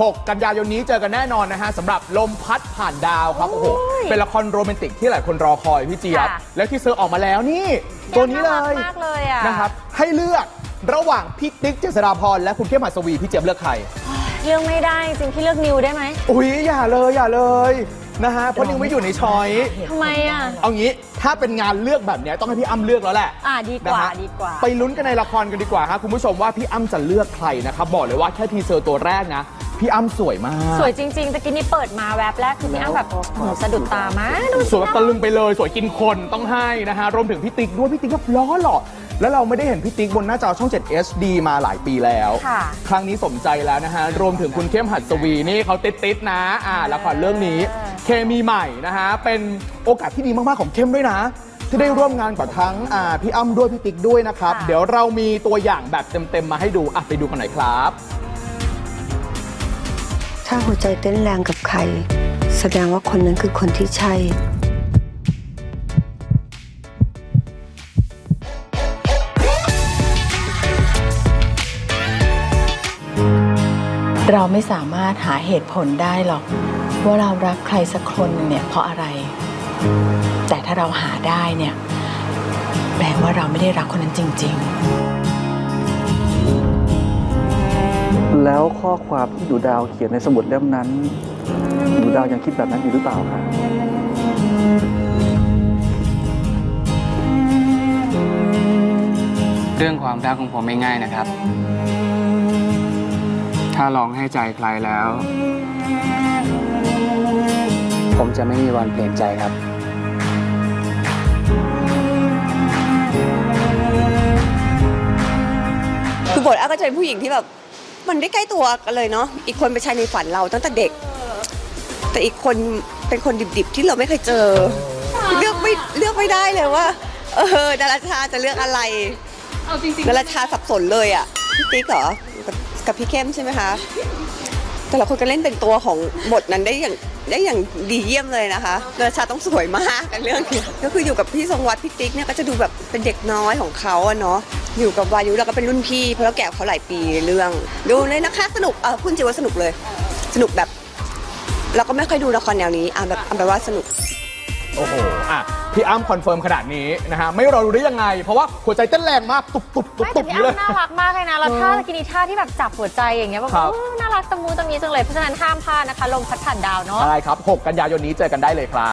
6 กันยายนนี้เจอกันแน่นอนนะฮะสำหรับลมพัดผ่านดาวครับโอ้โหเป็นละครโรแมนติกที่หลายคนรอคอยพี่เจี๊ยบ ค่ะ แล้วที่เซอร์ออกมาแล้วนี่ ตัวนี้เลยน่ารักมากเลยอะนะครับให้เลือกระหว่างพี่ติ๊กเจษฎาพรและคุณเข้มหัสวีพี่เจี๊ยบเลือกใคร เลือกไม่ได้จริงพี่เลือกนิวได้ไหมอุ้ยอย่าเลยอย่าเลยนะฮะเพราะนิวไม่อยู่ในช้อยทำไมอะ เอางี้ถ้าเป็นงานเลือกแบบเนี้ยต้องให้พี่อ้ำเลือกแล้วแหละอ่าดีกว่านะฮะดีกว่า ไปลุ้นกันในละครกันดีกว่าฮะคุณผู้ชมว่าพี่อ้ำจะเลือกใครนะครับบอกเลยว่าแค่ทีเซอร์ตัวแรกนะ พี่อ้ำสวยมาก สวยจริงๆตะกี้นี้เปิดมาแวบแรกคือพี่อ้ำแบบโอ้โหสะดุดตามากดูสวยแบบตะลึงไปเลยสวยกินคนต้องให้นะฮะรวมถึงพี่ติ๊กด้วยพี่ติ๊กก็ล้อหล่อแล้วเราไม่ได้เห็นพี่ติ๊กบนหน้าจอช่อง 7 HD มาหลายปีแล้ว ค่ะ ครั้งนี้สมใจแล้วนะฮะ รวมถึงคุณเข้มหัดสวีนี่เขาติดติดๆนะอ่าละครเรื่องนี้เคมีใหม่นะฮะ เป็นโอกาสที่ดีมาก ๆ ของเข้มด้วยนะ ที่ได้ร่วมงานกับทั้งอ่าพี่อ้ำด้วยพี่ติ๊กด้วยนะครับ ค่ะ เดี๋ยวเรามีตัวอย่างแบบเต็ม ๆ มาให้ดูอะไปดูกันหน่อยครับ ถ้าหัวใจเต้นแรงกับใคร แสดงว่าคนนั้นคือคนที่ใช่ เราไม่สามารถหาเหตุผลได้หรอก ว่าเรารักใครสักคนหนึ่งเนี่ยเพราะอะไร แต่ถ้าเราหาได้เนี่ย แปลว่าเราไม่ได้รักคนนั้นจริง ๆ แล้วข้อความที่หนูดาวเขียนในสมุดเล่มนั้น หนูดาวยังคิดแบบนั้นอยู่หรือเปล่าคะเรื่องความรักของผมไม่ง่ายนะครับ ถ้าลองให้ใจใครแล้ว ผมจะไม่มีวันเปลี่ยนใจครับคือบทอ้าก็จะเป็นผู้หญิงที่แบบ มันได้ใกล้ตัวกันเลยเนาะอีกคนเป็นชายในฝันเราตั้งแต่เด็ก แต่อีกคนเป็นคนดิบๆที่เราไม่เคยเจอ เลือกไม่เลือกไม่ได้เลยว่า เออดาราชาจะเลือกอะไรดาราชาสับสนเลยอะพี่ติ๊กเหรอกับกับพี่เข้มใช่ไหมคะแต่ละคนก็เล่นเป็นตัวของบทนั้นได้อย่าง ได้อย่างดีเยี่ยมเลยนะคะดารชาต้องสวยมากกันเรื่องนี้ก็คืออยู่กับพี่ทรงวัดพี่ติ๊กเนี่ยก็จะดูแบบเป็นเด็กน้อยของเขาอะเนาะอยู่กับวายุแล้วก็เป็นรุ่นพี่เพราะเราแก่เขาหลายปีเรื่อง ดูเลยนะคะสนุกเออพูดจริงว่าสนุกเลย สนุกแบบ เราก็ไม่ค่อยดูละครแนวนี้อะแบบอ่าแบบว่าสนุก โอ้โห อะ พี่อ้ำคอนเฟิร์มขนาดนี้นะฮะ ไม่รอรู้ได้ยังไง เพราะว่าหัวใจเต้นแรงมากตุบตุบตุบไม่ตุแต่บพี่นี้เลยอ้ำน่ารักมากเลยนะแล้วท่าตะกี้นี้ท่าที่แบบจับหัวใจอย่างเงี้ยแบบครับ เออน่ารักตะมูตะมีจังเลยเพราะฉะนั้นห้ามพลาดนะคะ ลมพัดผ่านดาวเนาะ ใช่ครับ 6 กันยายนนี้เจอกันได้เลยครับ